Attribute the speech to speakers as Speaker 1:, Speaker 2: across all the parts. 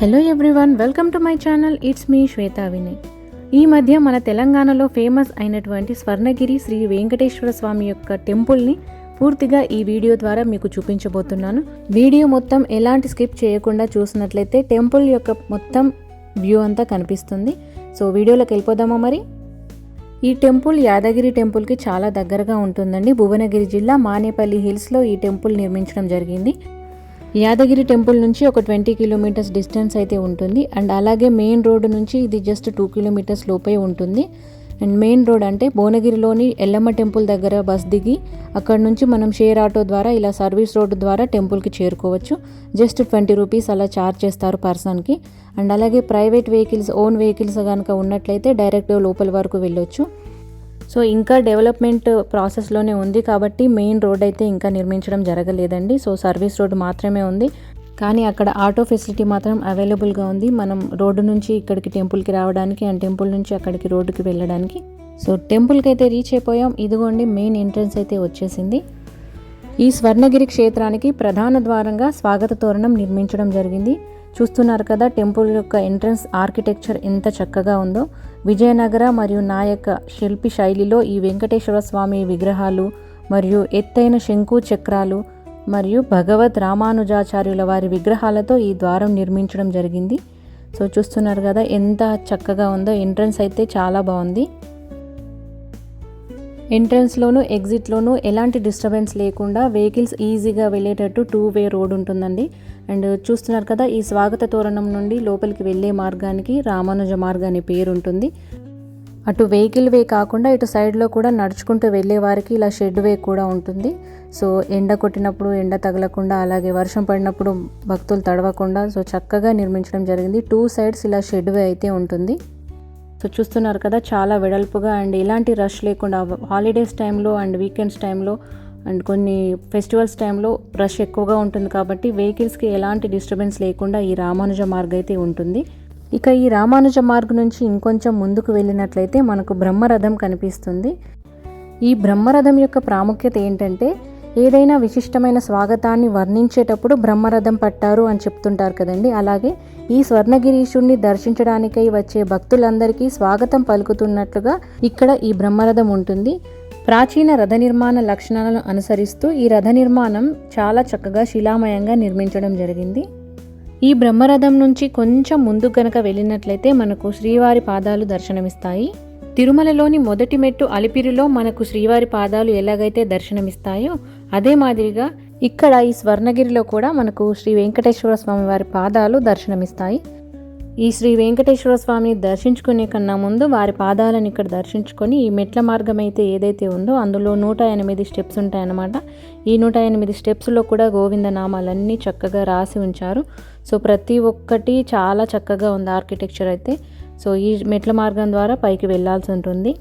Speaker 1: Hello everyone welcome to my channel it's me Shweta Vinay ఈ మధ్య మన తెలంగాణలో ఫేమస్ అయినటువంటి స్వర్ణగిరి శ్రీ వెంకటేశ్వర స్వామి యొక్క టెంపుల్ని పూర్తిగా ఈ వీడియో ద్వారా మీకు చూపించబోతున్నాను. వీడియో మొత్తం ఎలాంటి స్కిప్ చేయకుండా చూసినట్లయితే టెంపుల్ యొక్క మొత్తం వ్యూ అంతా కనిపిస్తుంది. సో వీడియోలోకి వెళ్ళిపోదామా మరి? ఈ టెంపుల్ యాదగిరి టెంపుల్కి చాలా దగ్గరగా ఉంటుందండి. భువనగిరి జిల్లా మానేపల్లి హిల్స్లో ఈ టెంపుల్ నిర్మించడం జరిగింది. యాదగిరి టెంపుల్ నుంచి ఒక ట్వంటీ కిలోమీటర్స్ డిస్టెన్స్ అయితే ఉంటుంది. అండ్ అలాగే మెయిన్ రోడ్ నుంచి ఇది జస్ట్ టూ కిలోమీటర్స్ లోపే ఉంటుంది. అండ్ మెయిన్ రోడ్ అంటే భువనగిరిలోని ఎల్లమ్మ టెంపుల్ దగ్గర బస్ దిగి అక్కడ నుంచి మనం షేర్ ఆటో ద్వారా ఇలా సర్వీస్ రోడ్డు ద్వారా టెంపుల్కి చేరుకోవచ్చు. జస్ట్ ట్వంటీ రూపీస్ అలా ఛార్జ్ చేస్తారు పర్సన్కి అండ్ అలాగే ప్రైవేట్ వెహికల్స్ ఓన్ వెహికల్స్ కనుక ఉన్నట్లయితే డైరెక్ట్ లోపల వరకు వెళ్ళొచ్చు. సో ఇంకా డెవలప్మెంట్ ప్రాసెస్లోనే ఉంది కాబట్టి మెయిన్ రోడ్ అయితే ఇంకా నిర్మించడం జరగలేదండి. సో సర్వీస్ రోడ్ మాత్రమే ఉంది. కానీ అక్కడ ఆటో ఫెసిలిటీ మాత్రం అవైలబుల్గా ఉంది. మనం రోడ్డు నుంచి ఇక్కడికి టెంపుల్కి రావడానికి అండ్ టెంపుల్ నుంచి అక్కడికి రోడ్డుకి వెళ్ళడానికి. సో టెంపుల్కి అయితే రీచ్ అయిపోయాం. ఇదిగోండి మెయిన్ ఎంట్రన్స్ అయితే వచ్చేసింది. ఈ స్వర్ణగిరి క్షేత్రానికి ప్రధాన ద్వారంగా స్వాగత తోరణం నిర్మించడం జరిగింది. చూస్తున్నారు కదా టెంపుల్ యొక్క ఎంట్రన్స్ ఆర్కిటెక్చర్ ఎంత చక్కగా ఉందో. విజయనగర మరియు నాయక శిల్పి శైలిలో ఈ వెంకటేశ్వర స్వామి విగ్రహాలు మరియు ఎత్తైన శంకు చక్రాలు మరియు భగవత్ రామానుజాచార్యుల వారి విగ్రహాలతో ఈ ద్వారం నిర్మించడం జరిగింది. సో చూస్తున్నారు కదా ఎంత చక్కగా ఉందో. ఎంట్రన్స్ అయితే చాలా బాగుంది. ఎంట్రన్స్లోను ఎగ్జిట్లోను ఎలాంటి డిస్టర్బెన్స్ లేకుండా వెహికల్స్ ఈజీగా వెళ్ళేటట్టు టూ వే రోడ్ ఉంటుందండి. అండ్ చూస్తున్నారు కదా ఈ స్వాగత తోరణం నుండి లోపలికి వెళ్ళే మార్గానికి రామానుజ మార్గ అనే పేరు ఉంటుంది. అటు వెహికల్ వే కాకుండా ఇటు సైడ్లో కూడా నడుచుకుంటూ వెళ్ళే వారికి ఇలా షెడ్ వే కూడా ఉంటుంది. సో ఎండ కొట్టినప్పుడు ఎండ తగలకుండా అలాగే వర్షం పడినప్పుడు భక్తులు తడవకుండా సో చక్కగా నిర్మించడం జరిగింది. టూ సైడ్స్ ఇలా షెడ్ వే అయితే ఉంటుంది. సో చూస్తున్నారు కదా చాలా వెడల్పుగా అండ్ ఎలాంటి రష్ లేకుండా హాలిడేస్ టైంలో అండ్ వీకెండ్స్ టైంలో అండ్ కొన్ని ఫెస్టివల్స్ టైంలో రష్ ఎక్కువగా ఉంటుంది కాబట్టి వెహికల్స్కి ఎలాంటి డిస్టర్బెన్స్ లేకుండా ఈ రామానుజ మార్గ్ అయితే ఉంటుంది. ఇక ఈ రామానుజ మార్గ్ నుంచి ఇంకొంచెం ముందుకు వెళ్ళినట్లయితే మనకు బ్రహ్మరథం కనిపిస్తుంది. ఈ బ్రహ్మరథం యొక్క ప్రాముఖ్యత ఏంటంటే ఏదైనా విశిష్టమైన స్వాగతాన్ని వర్ణించేటప్పుడు బ్రహ్మరథం పట్టారు అని చెప్తుంటారు కదండి. అలాగే ఈ స్వర్ణగిరీషుణ్ణి దర్శించడానికై వచ్చే భక్తులందరికీ స్వాగతం పలుకుతున్నట్లుగా ఇక్కడ ఈ బ్రహ్మరథం ఉంటుంది. ప్రాచీన రథ నిర్మాణ లక్షణాలను అనుసరిస్తూ ఈ రథ నిర్మాణం చాలా చక్కగా శిలామయంగా నిర్మించడం జరిగింది. ఈ బ్రహ్మరథం నుంచి కొంచెం ముందు గనక వెళ్ళినట్లయితే మనకు శ్రీవారి పాదాలు దర్శనమిస్తాయి. తిరుమలలోని మొదటి మెట్టు అలిపిరిలో మనకు శ్రీవారి పాదాలు ఎలాగైతే దర్శనమిస్తాయో అదే మాదిరిగా ఇక్కడ ఈ స్వర్ణగిరిలో కూడా మనకు శ్రీ వెంకటేశ్వర స్వామి వారి పాదాలు దర్శనమిస్తాయి. ఈ శ్రీ వెంకటేశ్వర స్వామిని దర్శించుకునే కన్నా ముందు వారి పాదాలను ఇక్కడ దర్శించుకొని ఈ మెట్ల మార్గం అయితే ఏదైతే ఉందో అందులో నూట ఎనిమిది స్టెప్స్ ఉంటాయన్నమాట. ఈ నూట ఎనిమిది స్టెప్స్లో కూడా గోవింద నామాలన్నీ చక్కగా రాసి ఉంచారు. సో ప్రతి ఒక్కటి చాలా చక్కగా ఉంది ఆర్కిటెక్చర్ అయితే. సో ఈ మెట్ల మార్గం ద్వారా పైకి వెళ్ళాల్సి ఉంటుంది.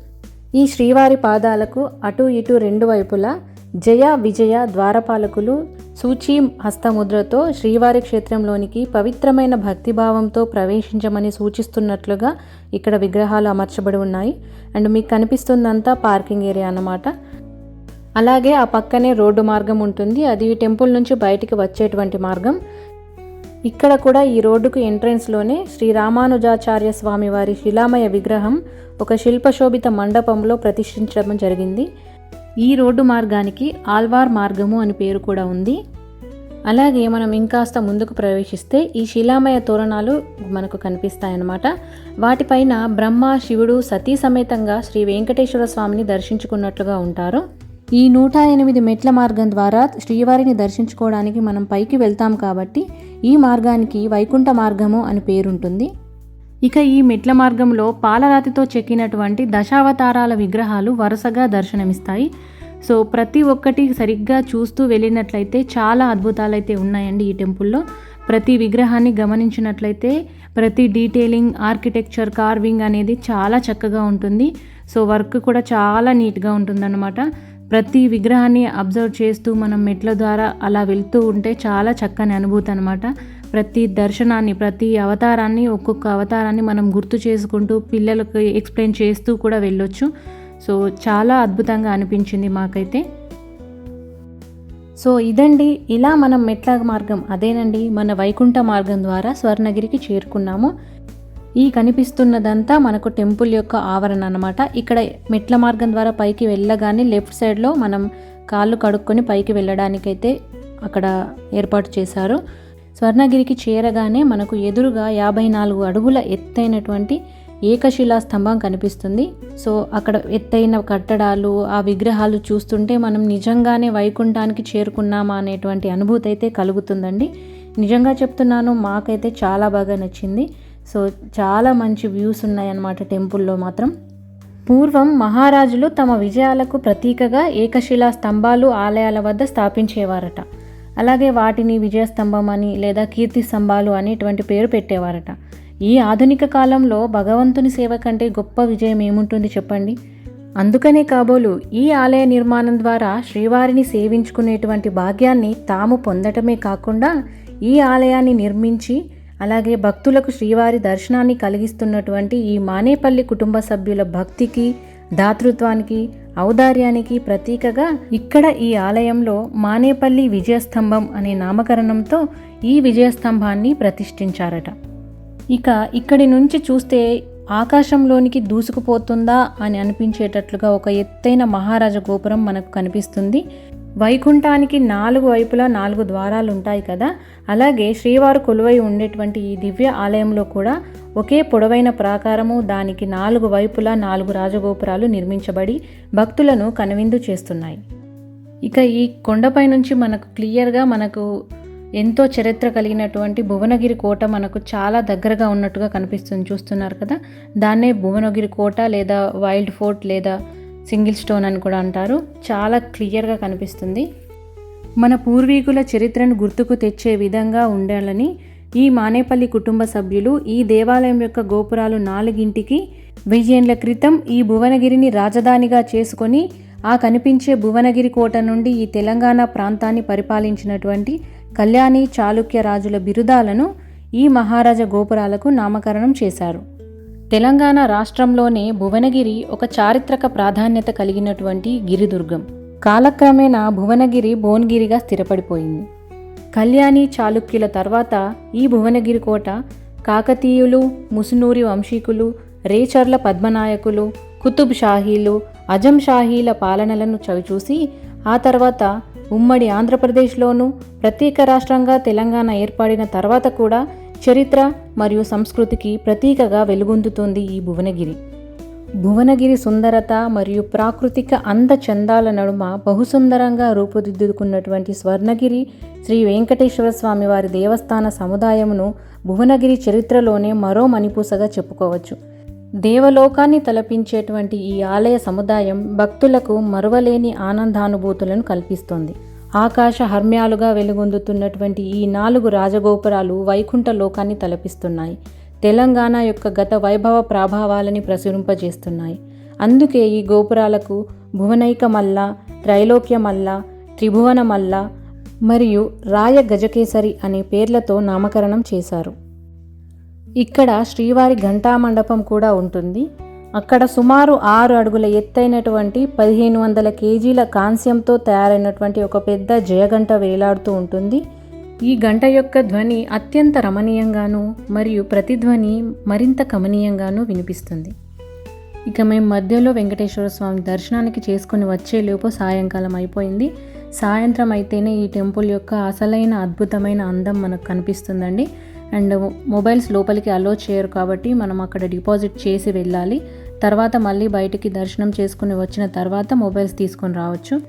Speaker 1: ఈ శ్రీవారి పాదాలకు అటు ఇటు రెండు వైపులా జయ విజయ ద్వారపాలకులు సూచి హస్తముద్రతో శ్రీవారి క్షేత్రంలోనికి పవిత్రమైన భక్తిభావంతో ప్రవేశించమని సూచిస్తున్నట్లుగా ఇక్కడ విగ్రహాలు అమర్చబడి ఉన్నాయి. అండ్ మీకు కనిపిస్తుందంతా పార్కింగ్ ఏరియా అన్నమాట. అలాగే ఆ పక్కనే రోడ్డు మార్గం ఉంటుంది. అది టెంపుల్ నుంచి బయటికి వచ్చేటువంటి మార్గం. ఇక్కడ కూడా ఈ రోడ్డుకు ఎంట్రెన్స్లోనే శ్రీ రామానుజాచార్య స్వామి వారి శిలామయ విగ్రహం ఒక శిల్పశోభిత మండపంలో ప్రతిష్ఠించడం జరిగింది. ఈ రోడ్డు మార్గానికి ఆల్వార్ మార్గము అని పేరు కూడా ఉంది. అలాగే మనం ఇంకాస్త ముందుకు ప్రవేశిస్తే ఈ శిలామయ తోరణాలు మనకు కనిపిస్తాయన్నమాట. వాటిపైన బ్రహ్మ శివుడు సతీ సమేతంగా శ్రీ వెంకటేశ్వర స్వామిని దర్శించుకున్నట్లుగా ఉంటారు. ఈ నూట ఎనిమిది మెట్ల మార్గం ద్వారా శ్రీవారిని దర్శించుకోవడానికి మనం పైకి వెళ్తాం కాబట్టి ఈ మార్గానికి వైకుంఠ మార్గము అని పేరుంటుంది. ఇక ఈ మెట్ల మార్గంలో పాలరాతితో చెక్కినటువంటి దశావతారాల విగ్రహాలు వరుసగా దర్శనమిస్తాయి. సో ప్రతి ఒక్కటి సరిగ్గా చూస్తూ వెళ్ళినట్లయితే చాలా అద్భుతాలైతే ఉన్నాయండి ఈ టెంపుల్లో. ప్రతి విగ్రహాన్ని గమనించినట్లయితే ప్రతి డీటెయిలింగ్ ఆర్కిటెక్చర్ కార్వింగ్ అనేది చాలా చక్కగా ఉంటుంది. సో వర్క్ కూడా చాలా నీట్గా ఉంటుందన్నమాట. ప్రతి విగ్రహాన్ని అబ్జర్వ్ చేస్తూ మనం మెట్ల ద్వారా అలా వెళ్తూ ఉంటే చాలా చక్కని అనుభూతి అనమాట ప్రతి దర్శనాన్ని ప్రతి అవతారాన్ని ఒక్కొక్క అవతారాన్ని మనం గుర్తు చేసుకుంటూ పిల్లలకు ఎక్స్ప్లెయిన్ చేస్తూ కూడా వెళ్ళొచ్చు. సో చాలా అద్భుతంగా అనిపించింది మాకైతే. సో ఇదండి. ఇలా మనం మెట్ల మార్గం అదేనండి మన వైకుంఠ మార్గం ద్వారా స్వర్ణగిరికి చేరుకున్నాము. ఈ కనిపిస్తున్నదంతా మనకు టెంపుల్ యొక్క ఆవరణ అనమాట ఇక్కడ మెట్ల మార్గం ద్వారా పైకి వెళ్ళగానే లెఫ్ట్ సైడ్లో మనం కాళ్ళు కడుక్కొని పైకి వెళ్ళడానికైతే అక్కడ ఏర్పాటు చేశారు. స్వర్ణగిరికి చేరగానే మనకు ఎదురుగా యాభై నాలుగు అడుగుల ఎత్తైనటువంటి ఏకశిలా స్తంభం కనిపిస్తుంది. సో అక్కడ ఎత్తైన కట్టడాలు ఆ విగ్రహాలు చూస్తుంటే మనం నిజంగానే వైకుంఠానికి చేరుకున్నామా అనేటువంటి అనుభూతి అయితే కలుగుతుందండి. నిజంగా చెప్తున్నాను మాకైతే చాలా బాగా నచ్చింది. సో చాలా మంచి వ్యూస్ ఉన్నాయన్నమాట టెంపుల్లో మాత్రం. పూర్వం మహారాజులు తమ విజయాలకు ప్రతీకగా ఏకశిలా స్తంభాలు ఆలయాల వద్ద స్థాపించేవారట. అలాగే వాటిని విజయస్తంభం అని లేదా కీర్తి స్తంభాలు అనేటువంటి పేరు పెట్టేవారట. ఈ ఆధునిక కాలంలో భగవంతుని సేవ కంటే గొప్ప విజయం ఏముంటుంది చెప్పండి? అందుకనే కాబోలు ఈ ఆలయ నిర్మాణం ద్వారా శ్రీవారిని సేవించుకునేటువంటి భాగ్యాన్ని తాము పొందటమే కాకుండా ఈ ఆలయాన్ని నిర్మించి అలాగే భక్తులకు శ్రీవారి దర్శనాన్ని కలిగిస్తున్నటువంటి ఈ మానేపల్లి కుటుంబ సభ్యుల భక్తికి దాతృత్వానికి ఔదార్యానికి ప్రతీకగా ఇక్కడ ఈ ఆలయంలో మానేపల్లి విజయస్తంభం అనే నామకరణంతో ఈ విజయస్తంభాన్ని ప్రతిష్ఠించారట. ఇక ఇక్కడి నుంచి చూస్తే ఆకాశంలోనికి దూసుకుపోతుందా అని అనిపించేటట్లుగా ఒక ఎత్తైన మహారాజ గోపురం మనకు కనిపిస్తుంది. వైకుంఠానికి నాలుగు వైపులా నాలుగు ద్వారాలు ఉంటాయి కదా. అలాగే శ్రీవారు కొలువై ఉండేటువంటి ఈ దివ్య ఆలయంలో కూడా ఒకే పొడవైన ప్రాకారము దానికి నాలుగు వైపులా నాలుగు రాజగోపురాలు నిర్మించబడి భక్తులను కనువిందు చేస్తున్నాయి. ఇక ఈ కొండపై నుంచి మనకు క్లియర్గా మనకు ఎంతో చరిత్ర కలిగినటువంటి భువనగిరి కోట మనకు చాలా దగ్గరగా ఉన్నట్టుగా కనిపిస్తుంది. చూస్తున్నారు కదా? దాన్నే భువనగిరి కోట లేదా వైల్డ్ ఫోర్ట్ లేదా సింగిల్ స్టోన్ అని కూడా అంటారు. చాలా క్లియర్గా కనిపిస్తుంది. మన పూర్వీకుల చరిత్రను గుర్తుకు తెచ్చే విధంగా ఉండాలని ఈ మానేపల్లి కుటుంబ సభ్యులు ఈ దేవాలయం యొక్క గోపురాలు నాలుగింటికి వెయ్యేండ్ల క్రితం ఈ భువనగిరిని రాజధానిగా చేసుకొని ఆ కనిపించే భువనగిరి కోట నుండి ఈ తెలంగాణ ప్రాంతాన్ని పరిపాలించినటువంటి కళ్యాణి చాళుక్య రాజుల బిరుదాలను ఈ మహారాజ గోపురాలకు నామకరణం చేశారు. తెలంగాణ రాష్ట్రంలోనే భువనగిరి ఒక చారిత్రక ప్రాధాన్యత కలిగినటువంటి గిరిదుర్గం. కాలక్రమేణా భువనగిరి భువనగిరిగా స్థిరపడిపోయింది. కళ్యాణి చాళుక్యుల తర్వాత ఈ భువనగిరి కోట కాకతీయులు ముసునూరి వంశీకులు రేచర్ల పద్మనాయకులు కుతుబ్ షాహీలు అజం షాహీల పాలనలను చవిచూసి ఆ తర్వాత ఉమ్మడి ఆంధ్రప్రదేశ్లోనూ ప్రత్యేక రాష్ట్రంగా తెలంగాణ ఏర్పడిన తర్వాత కూడా చరిత్ర మరియు సంస్కృతికి ప్రతీకగా వెలుగొందుతోంది ఈ భువనగిరి. భువనగిరి సుందరత మరియు ప్రాకృతిక అందచందాల నడుమ బహుసుందరంగా రూపుదిద్దుకున్నటువంటి స్వర్ణగిరి శ్రీ వెంకటేశ్వర స్వామి వారి దేవస్థాన సముదాయమును భువనగిరి చరిత్రలోనే మరో మణిపూసగా చెప్పుకోవచ్చు. దేవలోకాన్ని తలపించేటువంటి ఈ ఆలయ సముదాయం భక్తులకు మరువలేని ఆనందానుభూతులను కల్పిస్తోంది. ఆకాశ హర్మ్యాలుగా వెలుగొందుతున్నటువంటి ఈ నాలుగు రాజగోపురాలు వైకుంఠ లోకాన్ని తలపిస్తున్నాయి. తెలంగాణ యొక్క గత వైభవ ప్రభావాలని ప్రసురింపజేస్తున్నాయి. అందుకే ఈ గోపురాలకు భువనైక మల్ల త్రైలోక్య మల్ల త్రిభువన మల్ల మరియు రాయ గజకేసరి అనే పేర్లతో నామకరణం చేశారు. ఇక్కడ శ్రీవారి ఘంటా మండపం కూడా ఉంటుంది. అక్కడ సుమారు ఆరు అడుగుల ఎత్తైనటువంటి పదిహేను వందల కేజీల కాంస్యంతో తయారైనటువంటి ఒక పెద్ద జయగంట వేలాడుతూ ఉంటుంది. ఈ గంట యొక్క ధ్వని అత్యంత రమణీయంగాను మరియు ప్రతిధ్వని మరింత కమనీయంగాను వినిపిస్తుంది. ఇక మేము మధ్యలో వెంకటేశ్వర స్వామి దర్శనానికి చేసుకుని వచ్చేలోపు సాయంకాలం అయిపోయింది. సాయంత్రం అయితేనే ఈ టెంపుల్ యొక్క అసలైన అద్భుతమైన అందం మనకు కనిపిస్తుందండి. అండ్ మొబైల్స్ లోపలికి అలో చేయరు కాబట్టి మనం అక్కడ డిపాజిట్ చేసి వెళ్ళాలి. తర్వాత మళ్ళీ బయటికి దర్శనం చేసుకుని వచ్చిన తర్వాత మొబైల్స్ తీసుకొని రావచ్చు.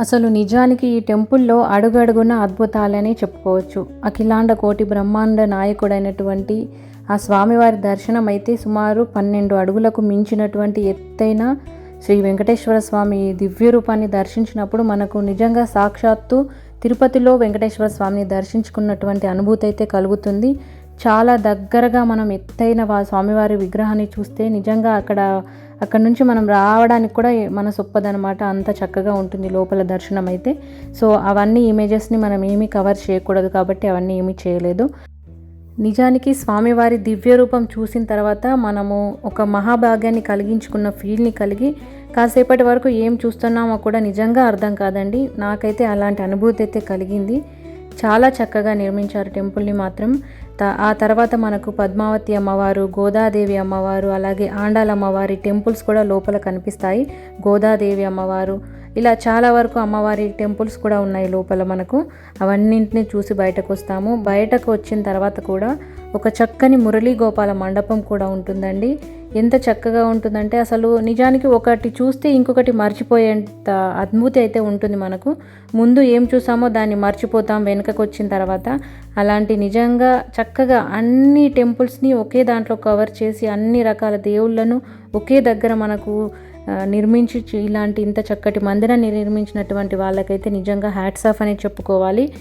Speaker 1: అసలు నిజానికి ఈ టెంపుల్లో అడుగడుగున అద్భుతాలనే చెప్పుకోవచ్చు. అఖిలాండ కోటి బ్రహ్మాండ నాయకుడైనటువంటి ఆ స్వామివారి దర్శనం అయితే సుమారు పన్నెండు అడుగులకు మించినటువంటి ఎత్తైన శ్రీ వెంకటేశ్వర స్వామి దివ్య రూపాన్ని దర్శించినప్పుడు మనకు నిజంగా సాక్షాత్తు తిరుపతిలో వెంకటేశ్వర స్వామిని దర్శించుకున్నటువంటి అనుభూతి అయితే కలుగుతుంది. చాలా దగ్గరగా మనం ఎత్తైన వా స్వామివారి విగ్రహాన్ని చూస్తే నిజంగా అక్కడ అక్కడ నుంచి మనం రావడానికి కూడా మన సొప్పదనమాట అంత చక్కగా ఉంటుంది లోపల దర్శనం అయితే. సో అవన్నీ ఇమేజెస్ని మనం ఏమీ కవర్ చేయకూడదు కాబట్టి అవన్నీ ఏమీ చేయలేదు. నిజానికి స్వామివారి దివ్య రూపం చూసిన తర్వాత మనము ఒక మహాభాగ్యాన్ని కలిగించుకున్న ఫీల్ని కలిగి కాసేపటి వరకు ఏం చూస్తున్నామో కూడా నిజంగా అర్థం కాదండి. నాకైతే అలాంటి అనుభూతి అయితే కలిగింది. చాలా చక్కగా నిర్మించారు టెంపుల్ని మాత్రం. త- ఆ తర్వాత మనకు పద్మావతి అమ్మవారు గోదాదేవి అమ్మవారు అలాగే ఆండాల అమ్మవారి టెంపుల్స్ కూడా లోపల కనిపిస్తాయి. గోదాదేవి అమ్మవారు. ఇలా చాలా వరకు అమ్మవారి టెంపుల్స్ కూడా ఉన్నాయి లోపల మనకు. అవన్నింటినీ చూసి బయటకు వస్తాము. బయటకు వచ్చిన తర్వాత కూడా ఒక చక్కని మురళీ గోపాల మండపం కూడా ఉంటుందండి. ఎంత చక్కగా ఉంటుందంటే అసలు నిజానికి ఒకటి చూస్తే ఇంకొకటి మర్చిపోయేంత అద్భుతి అయితే ఉంటుంది మనకు. ముందు ఏం చూసామో దాన్ని మర్చిపోతాం వెనుకకు వచ్చిన తర్వాత. అలాంటి నిజంగా చక్కగా అన్ని టెంపుల్స్ని ఒకే దాంట్లో కవర్ చేసి అన్ని రకాల దేవుళ్ళను ఒకే దగ్గర మనకు నిర్మించి చి- ఇలాంటి ఇంత చక్కటి మందిరాన్ని నిర్మించినటువంటి వాళ్ళకైతే నిజంగా హ్యాట్స్ ఆఫ్ అనేది చెప్పుకోవాలి.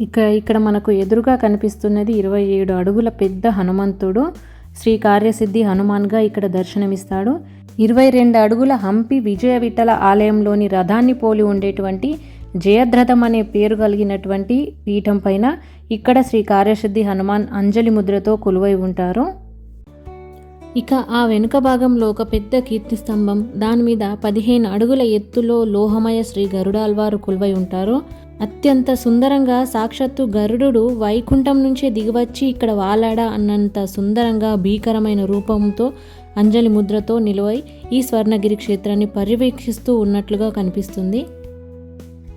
Speaker 1: ఇక ఇక్కడ మనకు ఎదురుగా కనిపిస్తున్నది ఇరవై ఏడు అడుగుల పెద్ద హనుమంతుడు. శ్రీ కార్యసిద్ధి హనుమాన్గా ఇక్కడ దర్శనమిస్తాడు. ఇరవై రెండు అడుగుల హంపి విజయ విఠల ఆలయంలోని రథాన్ని పోలి ఉండేటువంటి జయద్రథం అనే పేరు కలిగినటువంటి పీఠం పైన ఇక్కడ శ్రీ కార్యసిద్ధి హనుమాన్ అంజలి ముద్రతో కొలువై ఉంటారు. ఇక ఆ వెనుక భాగంలో ఒక పెద్ద కీర్తి స్తంభం. దాని మీద పదిహేను అడుగుల ఎత్తులో లోహమయ శ్రీ గరుడాల్వారు కొలువై ఉంటారు. అత్యంత సుందరంగా సాక్షాత్తు గరుడు వైకుంఠం నుంచే దిగివచ్చి ఇక్కడ వాలాడా అన్నంత సుందరంగా భీకరమైన రూపంతో అంజలి ముద్రతో నిలువై ఈ స్వర్ణగిరి క్షేత్రాన్ని పర్యవేక్షిస్తూ ఉన్నట్లుగా కనిపిస్తుంది.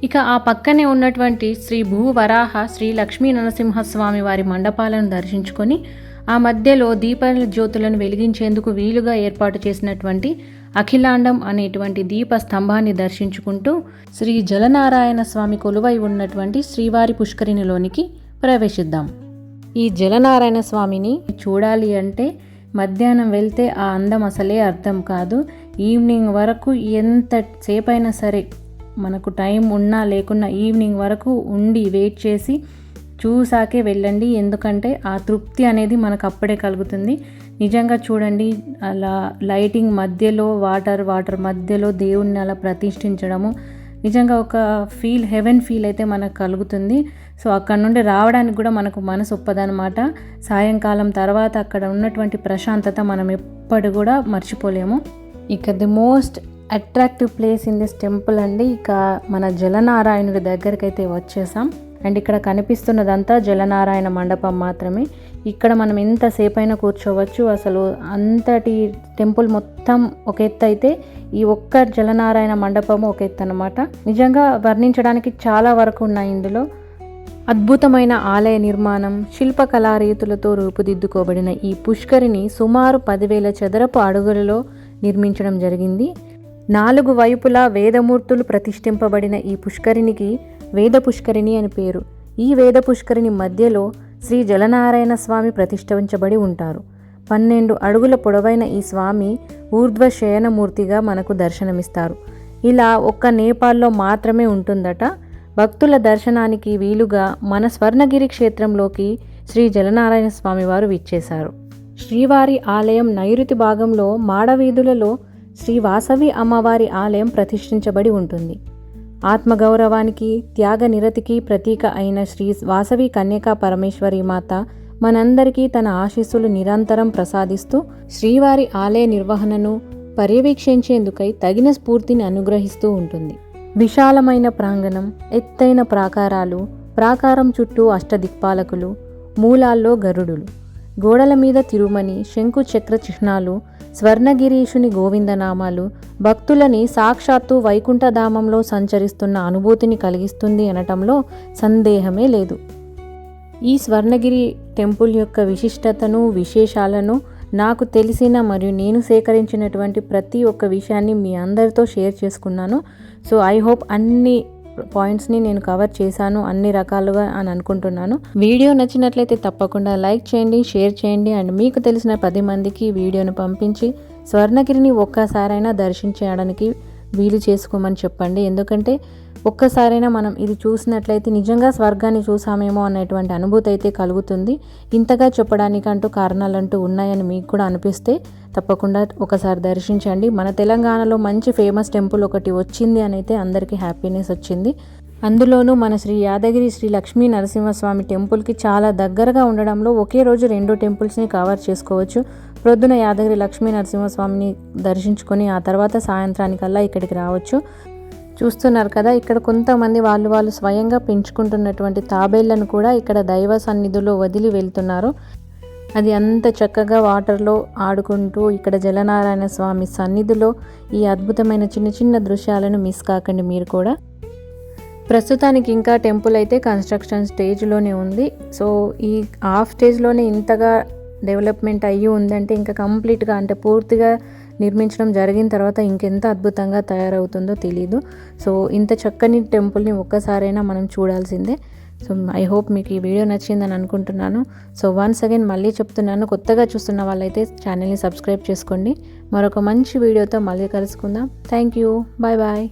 Speaker 1: ఇక ఆ పక్కనే ఉన్నటువంటి శ్రీ భూవరాహ శ్రీ లక్ష్మీ నరసింహస్వామి వారి మండపాలను దర్శించుకొని ఆ మధ్యలో దీపాల జ్యోతులను వెలిగించేందుకు వీలుగా ఏర్పాటు చేసినటువంటి అఖిలాండం అనేటువంటి దీప స్తంభాన్ని దర్శించుకుంటూ శ్రీ జలనారాయణ స్వామి కొలువై ఉన్నటువంటి శ్రీవారి పుష్కరిణిలోనికి ప్రవేశిద్దాం. ఈ జలనారాయణ స్వామిని చూడాలి అంటే మధ్యాహ్నం వెళ్తే ఆ అందం అసలే అర్థం కాదు. ఈవినింగ్ వరకు ఎంత సేపైనా సరే మనకు టైం ఉన్నా లేకున్నా ఈవినింగ్ వరకు ఉండి వెయిట్ చేసి చూసాకే వెళ్ళండి. ఎందుకంటే ఆ తృప్తి అనేది మనకు అప్పుడే కలుగుతుంది. నిజంగా చూడండి అలా లైటింగ్ మధ్యలో వాటర్ వాటర్ మధ్యలో దేవుణ్ణి అలా ప్రతిష్ఠించడము నిజంగా ఒక ఫీల్ హెవెన్ ఫీల్ అయితే మనకు కలుగుతుంది. సో అక్కడ నుండి రావడానికి కూడా మనకు మనసు ఒప్పదనమాట సాయంకాలం తర్వాత అక్కడ ఉన్నటువంటి ప్రశాంతత మనం ఎప్పటి కూడా మర్చిపోలేము. ఇక the most attractive place in this temple అండి ఇక మన జలనారాయణుడి దగ్గరికి అయితే వచ్చేసాం. అండ్ ఇక్కడ కనిపిస్తున్నదంతా జలనారాయణ మండపం మాత్రమే. ఇక్కడ మనం ఎంతసేపు అయినా కూర్చోవచ్చు. అసలు అంతటి టెంపుల్ మొత్తం ఒక ఎత్తు అయితే ఈ ఒక్క జలనారాయణ మండపం ఒక ఎత్తు అనమాట నిజంగా వర్ణించడానికి చాలా వరకు ఉన్నాయి ఇందులో. అద్భుతమైన ఆలయ నిర్మాణం శిల్పకళా రీతులతో రూపుదిద్దుకోబడిన ఈ పుష్కరిని సుమారు పదివేల చదరపు అడుగులలో నిర్మించడం జరిగింది. నాలుగు వైపులా వేదమూర్తులు ప్రతిష్ఠింపబడిన ఈ పుష్కరినికి వేద పుష్కరిణి అని పేరు. ఈ వేద పుష్కరిణి మధ్యలో శ్రీ జలనారాయణ స్వామి ప్రతిష్ఠించబడి ఉంటారు. పన్నెండు అడుగుల పొడవైన ఈ స్వామి ఊర్ధ్వ శయనమూర్తిగా మనకు దర్శనమిస్తారు. ఇలా ఒక్క నేపాల్లో మాత్రమే ఉంటుందట. భక్తుల దర్శనానికి వీలుగా మన స్వర్ణగిరి క్షేత్రంలోకి శ్రీ జలనారాయణ స్వామి వారు విచ్చేశారు. శ్రీవారి ఆలయం నైరుతి భాగంలో మాడవీధులలో శ్రీ వాసవి అమ్మవారి ఆలయం ప్రతిష్ఠించబడి ఉంటుంది. ఆత్మగౌరవానికి త్యాగ నిరతికి ప్రతీక అయిన శ్రీ వాసవి కన్యకా పరమేశ్వరి మాత మనందరికీ తన ఆశీస్సులు నిరంతరం ప్రసాదిస్తూ శ్రీవారి ఆలయ నిర్వహణను పర్యవేక్షించేందుకై తగిన స్ఫూర్తిని అనుగ్రహిస్తూ ఉంటుంది. విశాలమైన ప్రాంగణం ఎత్తైన ప్రాకారాలు ప్రాకారం చుట్టూ అష్టదిక్పాలకులు మూలాల్లో గరుడులు. గోడల మీద తిరుమని శంకు చక్ర చిహ్నాలు స్వర్ణగిరీషుని గోవిందనామాలు భక్తులని సాక్షాత్తు వైకుంఠధామంలో సంచరిస్తున్న అనుభూతిని కలిగిస్తుంది అనటంలో సందేహమే లేదు. ఈ స్వర్ణగిరి టెంపుల్ యొక్క విశిష్టతను విశేషాలను నాకు తెలిసిన మరియు నేను సేకరించినటువంటి ప్రతి ఒక్క విషయాన్ని మీ అందరితో షేర్ చేసుకున్నాను. సో ఐ హోప్ అన్ని పాయింట్స్ని నేను కవర్ చేశాను అన్ని రకాలుగా అని అనుకుంటున్నాను. వీడియో నచ్చినట్లయితే తప్పకుండా లైక్ చేయండి షేర్ చేయండి అండ్ మీకు తెలిసిన పది మందికి వీడియోను పంపించి స్వర్ణగిరిని ఒక్కసారైనా దర్శించడానికి వీలు చేసుకోమని చెప్పండి. ఎందుకంటే ఒక్కసారైనా మనం ఇది చూసినట్లయితే నిజంగా స్వర్గాన్ని చూసామేమో అనేటువంటి అనుభూతి అయితే కలుగుతుంది. ఇంతగా చెప్పడానికంటూ కారణాలంటూ ఉన్నాయని మీకు కూడా అనిపిస్తే తప్పకుండా ఒకసారి దర్శించండి. మన తెలంగాణలో మంచి ఫేమస్ టెంపుల్ ఒకటి వచ్చింది అని అయితే అందరికీ హ్యాపీనెస్ వచ్చింది. అందులోనూ మన శ్రీ యాదగిరి శ్రీ లక్ష్మీ నరసింహస్వామి టెంపుల్కి చాలా దగ్గరగా ఉండడంలో ఒకే రోజు రెండు టెంపుల్స్ని కవర్ చేసుకోవచ్చు. ప్రొద్దున యాదగిరి లక్ష్మీ నరసింహస్వామిని దర్శించుకొని ఆ తర్వాత సాయంత్రానికల్లా ఇక్కడికి రావచ్చు. చూస్తున్నారు కదా ఇక్కడ కొంతమంది వాళ్ళు వాళ్ళు స్వయంగా పెంచుకుంటున్నటువంటి తాబేళ్ళను కూడా ఇక్కడ దైవ సన్నిధిలో వదిలి వెళ్తున్నారు. అది అంత చక్కగా వాటర్లో ఆడుకుంటూ ఇక్కడ జలనారాయణ స్వామి సన్నిధిలో ఈ అద్భుతమైన చిన్న చిన్న దృశ్యాలను మిస్ కాకండి మీరు కూడా. ప్రస్తుతానికి ఇంకా టెంపుల్ అయితే కన్స్ట్రక్షన్ స్టేజ్లోనే ఉంది. సో ఈ హాఫ్ స్టేజ్లోనే ఇంతగా డెవలప్మెంట్ అయ్యి ఉందంటే ఇంకా కంప్లీట్గా అంటే పూర్తిగా నిర్మించడం జరిగిన తర్వాత ఇంకెంత అద్భుతంగా తయారవుతుందో తెలీదు. సో ఇంత చక్కని టెంపుల్ని ఒక్కసారైనా మనం చూడాల్సిందే. సో ఐ హోప్ మీకు ఈ వీడియో నచ్చిందని అనుకుంటున్నాను. సో వన్స్ అగైన్ మళ్ళీ చెప్తున్నాను. కొత్తగా చూస్తున్న వాళ్ళైతే ఛానల్ని సబ్స్క్రైబ్ చేసుకోండి. మరొక మంచి వీడియోతో మళ్ళీ కలుసుకుందాం. Thank you. Bye bye.